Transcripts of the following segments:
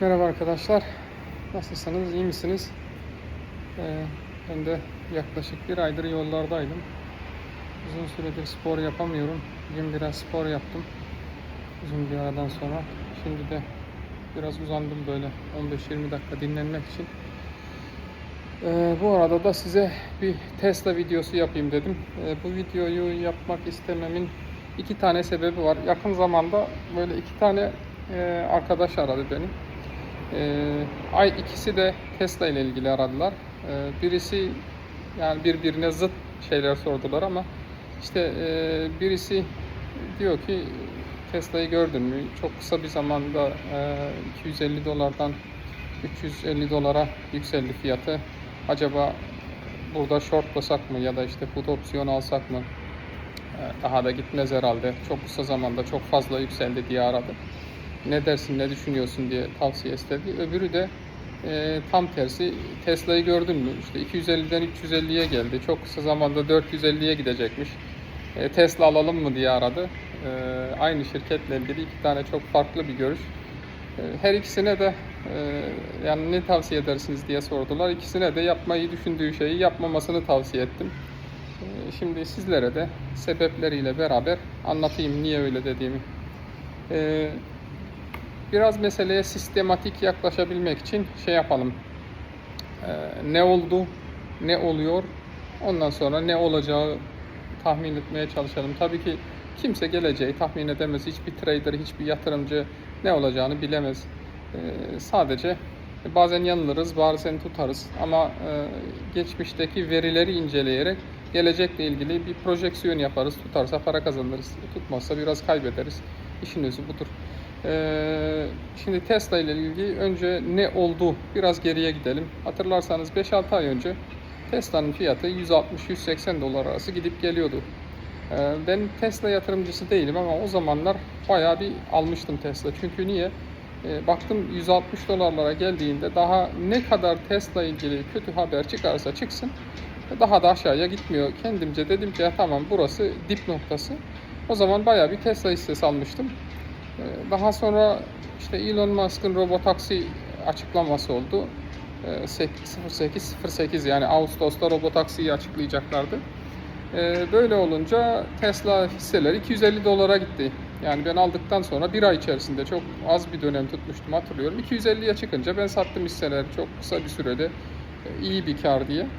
Merhaba arkadaşlar. Nasılsınız? iyi misiniz? Ee, ben de yaklaşık bir aydır yollardaydım. Uzun süredir spor yapamıyorum. Bugün biraz spor yaptım. Uzun bir aradan sonra. Şimdi de biraz uzandım böyle 15-20 dakika dinlenmek için. Ee, bu arada da size bir Tesla videosu yapayım dedim. Ee, bu videoyu yapmak istememin iki tane sebebi var. Yakın zamanda böyle iki tane e, arkadaş aradı beni. Ee, ay ikisi de Tesla ile ilgili aradılar. Ee, birisi yani birbirine zıt şeyler sordular ama işte e, birisi diyor ki Tesla'yı gördün mü? Çok kısa bir zamanda e, 250 dolardan 350 dolara yükseldi fiyatı. Acaba burada shortlasak mı ya da işte put opsiyon alsak mı? E, Daha da gitmez herhalde. Çok kısa zamanda çok fazla yükseldi diye aradı ne dersin, ne düşünüyorsun diye tavsiye istedi. Öbürü de e, tam tersi Tesla'yı gördün mü? İşte 250'den 350'ye geldi. Çok kısa zamanda 450'ye gidecekmiş. E, Tesla alalım mı diye aradı. E, aynı şirketle ilgili iki tane çok farklı bir görüş. E, her ikisine de e, yani ne tavsiye edersiniz diye sordular. İkisine de yapmayı düşündüğü şeyi yapmamasını tavsiye ettim. E, Şimdi sizlere de sebepleriyle beraber anlatayım niye öyle dediğimi. E, biraz meseleye sistematik yaklaşabilmek için şey yapalım. Ee, ne oldu, ne oluyor, ondan sonra ne olacağı tahmin etmeye çalışalım. Tabii ki kimse geleceği tahmin edemez. Hiçbir trader, hiçbir yatırımcı ne olacağını bilemez. Ee, sadece bazen yanılırız, bazen tutarız. Ama e, geçmişteki verileri inceleyerek gelecekle ilgili bir projeksiyon yaparız. Tutarsa para kazanırız, tutmazsa biraz kaybederiz. İşin özü budur. Ee, şimdi Tesla ile ilgili önce ne oldu biraz geriye gidelim. Hatırlarsanız 5-6 ay önce Tesla'nın fiyatı 160-180 dolar arası gidip geliyordu. Ee, ben Tesla yatırımcısı değilim ama o zamanlar bayağı bir almıştım Tesla. Çünkü niye? Ee, baktım 160 dolarlara geldiğinde daha ne kadar Tesla ilgili kötü haber çıkarsa çıksın daha da aşağıya gitmiyor. Kendimce dedim ki ya tamam burası dip noktası. O zaman bayağı bir Tesla hissesi almıştım. Ee, Daha sonra işte Elon Musk'ın robotaksi açıklaması oldu. Ee, 0808 yani Ağustos'ta robotaksiyi açıklayacaklardı. Ee, Böyle olunca Tesla hisseleri 250 dolara gitti. Yani ben aldıktan sonra bir ay içerisinde çok az bir dönem tutmuştum hatırlıyorum. 250'ye çıkınca ben sattım hisseleri çok kısa bir sürede e, iyi bir kar diye.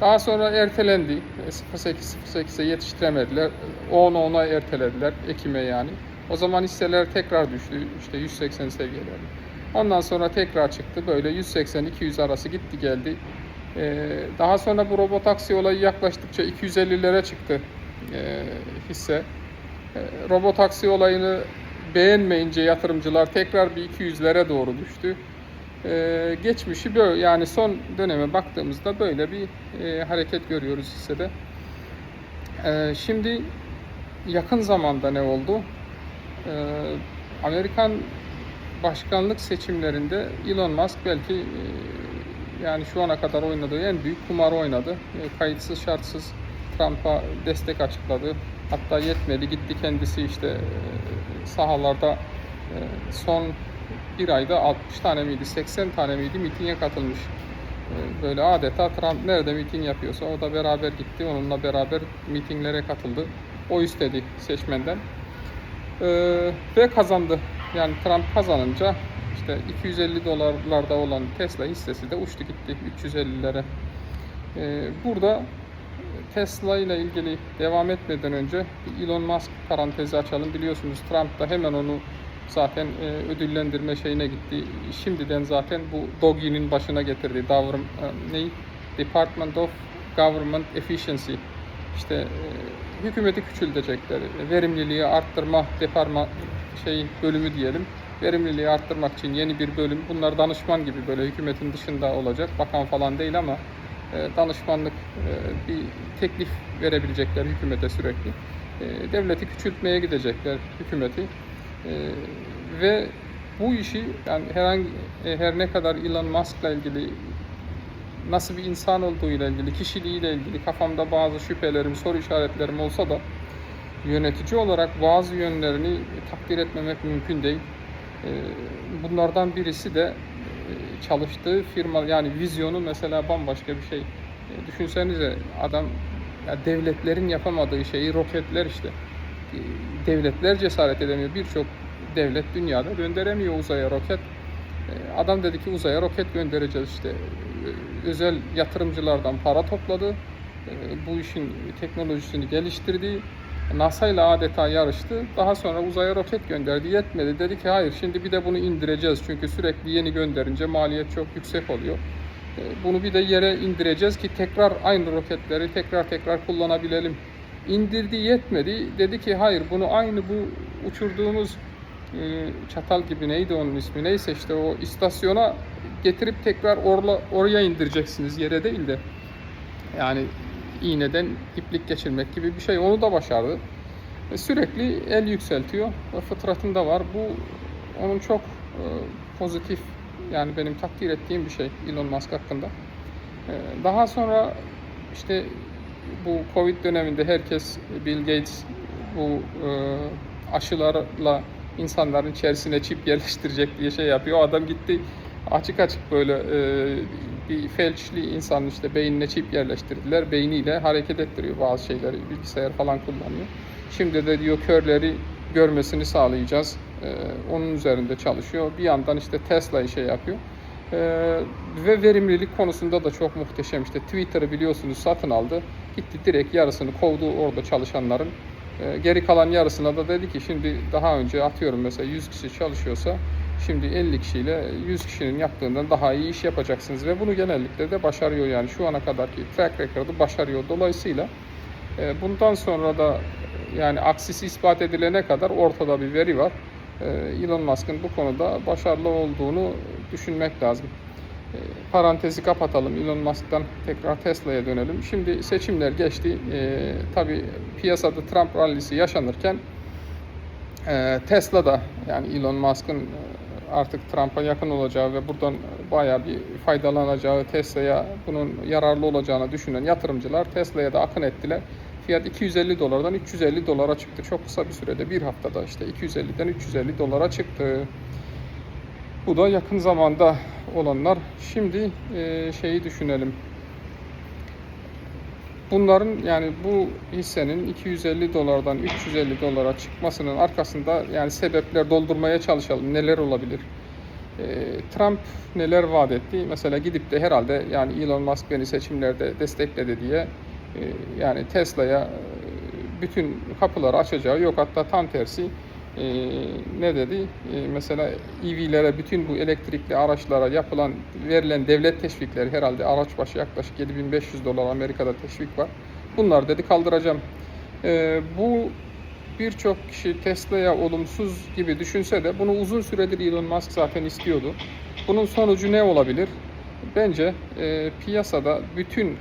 Daha sonra ertelendi. E, 08.08'e yetiştiremediler. 10 10'a ertelediler. Ekim'e yani. O zaman hisseler tekrar düştü. işte 180 seviyelerine. Ondan sonra tekrar çıktı. Böyle 180-200 arası gitti geldi. Ee, daha sonra bu robotaksi olayı yaklaştıkça 250'lere çıktı ee, hisse. Ee, robotaksi olayını beğenmeyince yatırımcılar tekrar bir 200'lere doğru düştü. Ee, geçmişi böyle yani son döneme baktığımızda böyle bir e, hareket görüyoruz hissede. Ee, şimdi yakın zamanda ne oldu? Ee, Amerikan başkanlık seçimlerinde Elon Musk belki e, yani şu ana kadar oynadığı en büyük kumar oynadı. E, Kayıtsız şartsız Trump'a destek açıkladı. Hatta yetmedi gitti kendisi işte e, sahalarda son bir ayda 60 tane miydi 80 tane miydi mitinge katılmış. Böyle adeta Trump nerede miting yapıyorsa o da beraber gitti. Onunla beraber mitinglere katıldı. O istedi seçmenden. Ee, ve kazandı. Yani Trump kazanınca işte 250 dolarlarda olan Tesla hissesi de uçtu gitti 350'lere. Ee, burada Tesla ile ilgili devam etmeden önce Elon Musk parantezi açalım. Biliyorsunuz Trump da hemen onu zaten e, ödüllendirme şeyine gitti. Şimdiden zaten bu Doge'nin başına getirdi. Davrum, e, ne? Department of Government Efficiency. İşte e, hükümeti küçültecekler. Verimliliği arttırma departman şey bölümü diyelim. Verimliliği arttırmak için yeni bir bölüm. Bunlar danışman gibi böyle hükümetin dışında olacak. Bakan falan değil ama e, danışmanlık e, bir teklif verebilecekler hükümete sürekli. E, devleti küçültmeye gidecekler hükümeti. Ve bu işi yani herhangi her ne kadar Elon Musk'la ilgili nasıl bir insan olduğu ile ilgili, kişiliğiyle ilgili kafamda bazı şüphelerim, soru işaretlerim olsa da yönetici olarak bazı yönlerini takdir etmemek mümkün değil. bunlardan birisi de e, çalıştığı firma yani vizyonu mesela bambaşka bir şey. E, düşünsenize adam ya devletlerin yapamadığı şeyi roketler işte. E, devletler cesaret edemiyor. Birçok devlet dünyada gönderemiyor uzaya roket. Adam dedi ki uzaya roket göndereceğiz işte. Özel yatırımcılardan para topladı. E, Bu işin teknolojisini geliştirdi. NASA ile adeta yarıştı. Daha sonra uzaya roket gönderdi. Yetmedi. Dedi ki hayır şimdi bir de bunu indireceğiz. Çünkü sürekli yeni gönderince maliyet çok yüksek oluyor. E, Bunu bir de yere indireceğiz ki tekrar aynı roketleri tekrar tekrar kullanabilelim. İndirdi yetmedi. Dedi ki hayır bunu aynı bu uçurduğumuz e, çatal gibi neydi onun ismi neyse işte o istasyona getirip tekrar orla, oraya indireceksiniz yere değil de yani iğneden iplik geçirmek gibi bir şey onu da başardı. E, Sürekli el yükseltiyor. Fıtratında var. Bu onun çok e, pozitif yani benim takdir ettiğim bir şey Elon Musk hakkında. E, Daha sonra işte bu Covid döneminde herkes Bill Gates bu aşılarla insanların içerisine çip yerleştirecek diye şey yapıyor. O adam gitti açık açık böyle e, bir felçli insanın işte beynine çip yerleştirdiler. Beyniyle hareket ettiriyor bazı şeyleri. Bilgisayar falan kullanıyor. Şimdi de diyor körleri görmesini sağlayacağız. E, onun üzerinde çalışıyor. Bir yandan işte Tesla'yı şey yapıyor. E, ve verimlilik konusunda da çok muhteşem. İşte Twitter'ı biliyorsunuz satın aldı. Gitti direkt yarısını kovdu orada çalışanların. E, geri kalan yarısına da dedi ki şimdi daha önce atıyorum mesela 100 kişi çalışıyorsa şimdi 50 kişiyle 100 kişinin yaptığından daha iyi iş yapacaksınız ve bunu genellikle de başarıyor yani şu ana kadarki track record'ı başarıyor. Dolayısıyla e, bundan sonra da yani aksisi ispat edilene kadar ortada bir veri var. E, Elon Musk'ın bu konuda başarılı olduğunu düşünmek lazım. E, Parantezi kapatalım. Elon Musk'tan tekrar Tesla'ya dönelim. Şimdi seçimler geçti. E, tabii piyasada Trump rallisi yaşanırken Tesla da yani Elon Musk'ın artık Trump'a yakın olacağı ve buradan bayağı bir faydalanacağı Tesla'ya bunun yararlı olacağını düşünen yatırımcılar Tesla'ya da akın ettiler. Fiyat 250 dolardan 350 dolara çıktı. Çok kısa bir sürede bir haftada işte 250'den 350 dolara çıktı. Bu da yakın zamanda olanlar. Şimdi şeyi düşünelim. Bunların yani bu hissenin 250 dolardan 350 dolara çıkmasının arkasında yani sebepler doldurmaya çalışalım. Neler olabilir? E, Trump neler vaat etti? Mesela gidip de herhalde yani Elon Musk beni seçimlerde destekledi diye e, yani Tesla'ya e, bütün kapıları açacağı yok. Hatta tam tersi e, ne dedi? E, mesela EV'lere, bütün bu elektrikli araçlara yapılan, verilen devlet teşvikleri herhalde araç başı yaklaşık 7500 dolar Amerika'da teşvik var. Bunlar dedi kaldıracağım. E, bu birçok kişi Tesla'ya olumsuz gibi düşünse de bunu uzun süredir Elon Musk zaten istiyordu. Bunun sonucu ne olabilir? Bence e, piyasada bütün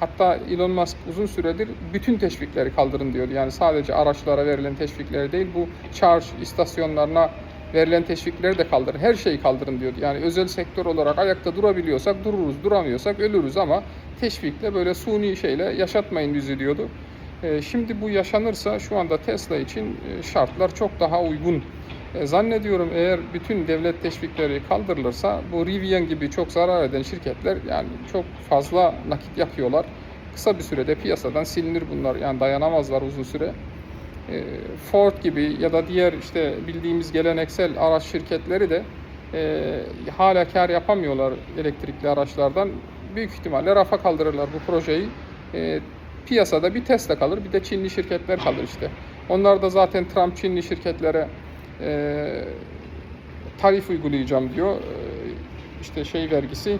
Hatta Elon Musk uzun süredir bütün teşvikleri kaldırın diyordu. Yani sadece araçlara verilen teşvikleri değil, bu charge istasyonlarına verilen teşvikleri de kaldırın. Her şeyi kaldırın diyordu. Yani özel sektör olarak ayakta durabiliyorsak dururuz, duramıyorsak ölürüz ama teşvikle böyle suni şeyle yaşatmayın bizi diyordu. Ee, Şimdi bu yaşanırsa şu anda Tesla için e, şartlar çok daha uygun. E, Zannediyorum eğer bütün devlet teşvikleri kaldırılırsa bu Rivian gibi çok zarar eden şirketler yani çok fazla nakit yakıyorlar. Kısa bir sürede piyasadan silinir bunlar. Yani dayanamazlar uzun süre. E, Ford gibi ya da diğer işte bildiğimiz geleneksel araç şirketleri de e, hala kar yapamıyorlar elektrikli araçlardan. Büyük ihtimalle rafa kaldırırlar bu projeyi. E, piyasada bir Tesla kalır bir de Çinli şirketler kalır işte. Onlar da zaten Trump Çinli şirketlere tarif uygulayacağım diyor. E, işte şey vergisi,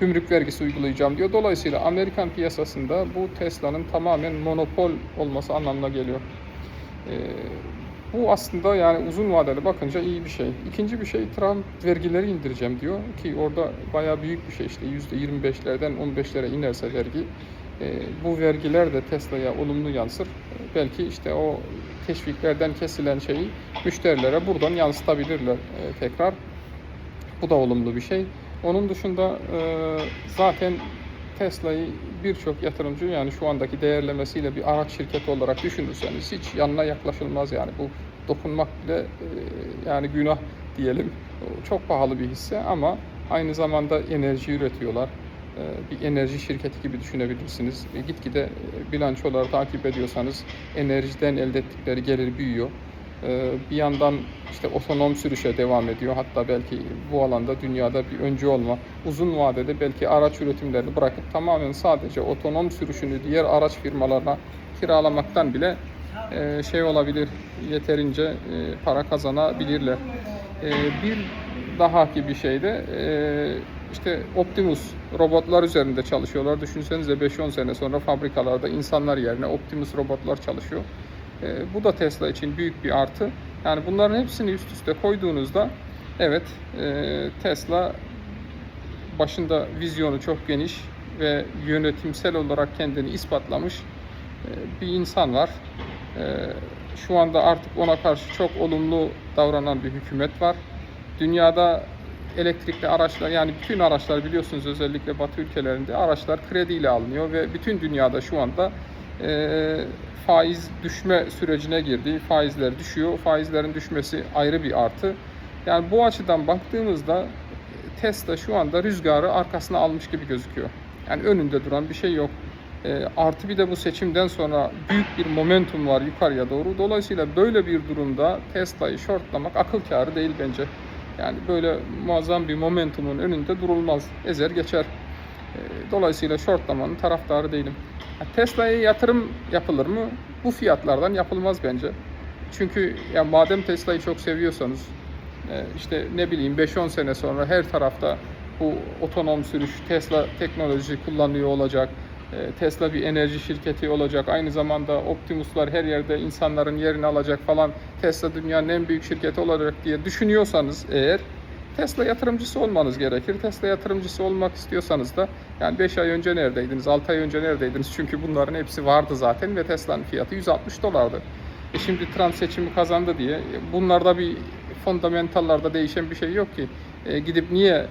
gümrük vergisi uygulayacağım diyor. Dolayısıyla Amerikan piyasasında bu Tesla'nın tamamen monopol olması anlamına geliyor. E, bu aslında yani uzun vadeli bakınca iyi bir şey. İkinci bir şey Trump vergileri indireceğim diyor ki orada bayağı büyük bir şey işte %25'lerden 15'lere inerse vergi bu vergiler de Tesla'ya olumlu yansır. E, belki işte o teşviklerden kesilen şeyi müşterilere buradan yansıtabilirler e, tekrar. Bu da olumlu bir şey. Onun dışında e, zaten Tesla'yı birçok yatırımcı yani şu andaki değerlemesiyle bir araç şirketi olarak düşünürseniz hiç yanına yaklaşılmaz yani bu dokunmak bile e, yani günah diyelim. Çok pahalı bir hisse ama aynı zamanda enerji üretiyorlar. E, Bir enerji şirketi gibi düşünebilirsiniz. E, Gitgide e, bilançoları takip ediyorsanız enerjiden elde ettikleri gelir büyüyor. E, Bir yandan işte otonom sürüşe devam ediyor. Hatta belki bu alanda dünyada bir öncü olma. Uzun vadede belki araç üretimlerini bırakıp tamamen sadece otonom sürüşünü diğer araç firmalarına kiralamaktan bile e, şey olabilir, yeterince para kazanabilirler. Bir dahaki bir şey de e, işte Optimus robotlar üzerinde çalışıyorlar. Düşünsenize 5-10 sene sonra fabrikalarda insanlar yerine Optimus robotlar çalışıyor. E, Bu da Tesla için büyük bir artı. Yani bunların hepsini üst üste koyduğunuzda evet e, Tesla başında vizyonu çok geniş ve yönetimsel olarak kendini ispatlamış e, bir insan var. E, Şu anda artık ona karşı çok olumlu davranan bir hükümet var. Dünyada elektrikli araçlar yani bütün araçlar biliyorsunuz özellikle Batı ülkelerinde araçlar krediyle alınıyor ve bütün dünyada şu anda e, faiz düşme sürecine girdi. Faizler düşüyor. Faizlerin düşmesi ayrı bir artı. Yani bu açıdan baktığımızda Tesla şu anda rüzgarı arkasına almış gibi gözüküyor. Yani önünde duran bir şey yok. E, artı bir de bu seçimden sonra büyük bir momentum var yukarıya doğru. Dolayısıyla böyle bir durumda Tesla'yı shortlamak akıl kârı değil bence. Yani böyle muazzam bir momentumun önünde durulmaz. Ezer geçer. E, Dolayısıyla shortlamanın taraftarı değilim. Tesla'ya yatırım yapılır mı? Bu fiyatlardan yapılmaz bence. Çünkü ya madem Tesla'yı çok seviyorsanız e, işte ne bileyim 5-10 sene sonra her tarafta bu otonom sürüş Tesla teknoloji kullanıyor olacak. E, Tesla bir enerji şirketi olacak. Aynı zamanda Optimus'lar her yerde insanların yerini alacak falan. Tesla dünyanın en büyük şirketi olacak diye düşünüyorsanız eğer Tesla yatırımcısı olmanız gerekir. Tesla yatırımcısı olmak istiyorsanız da yani 5 ay önce neredeydiniz, 6 ay önce neredeydiniz? Çünkü bunların hepsi vardı zaten ve Tesla'nın fiyatı 160 dolardı. E şimdi Trump seçimi kazandı diye e, bunlarda bir fundamentallarda değişen bir şey yok ki. E, gidip niye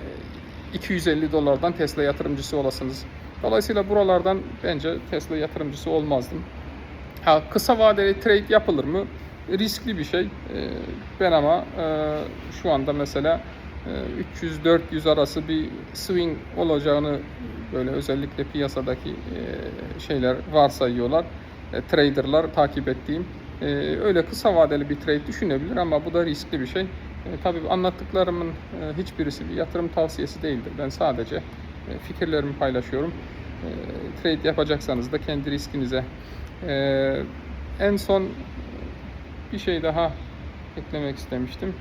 250 dolardan Tesla yatırımcısı olasınız? Dolayısıyla buralardan bence Tesla yatırımcısı olmazdım. Ha, kısa vadeli trade yapılır mı? Riskli bir şey. E, ben ama e, şu anda mesela e, 300-400 arası bir swing olacağını böyle özellikle piyasadaki e, şeyler varsayıyorlar. E, traderlar takip ettiğim. E, öyle kısa vadeli bir trade düşünebilir ama bu da riskli bir şey. E, tabii anlattıklarımın e, hiçbirisi bir yatırım tavsiyesi değildir. Ben sadece e, fikirlerimi paylaşıyorum. E, trade yapacaksanız da kendi riskinize. E, en son bir şey daha eklemek istemiştim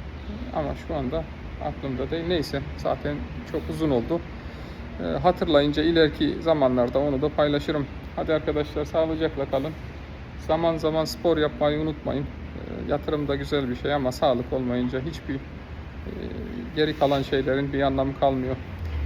ama şu anda aklımda değil. Neyse zaten çok uzun oldu. E, hatırlayınca ileriki zamanlarda onu da paylaşırım. Hadi arkadaşlar sağlıcakla kalın. Zaman zaman spor yapmayı unutmayın. E, yatırım da güzel bir şey ama sağlık olmayınca hiçbir e, geri kalan şeylerin bir anlamı kalmıyor.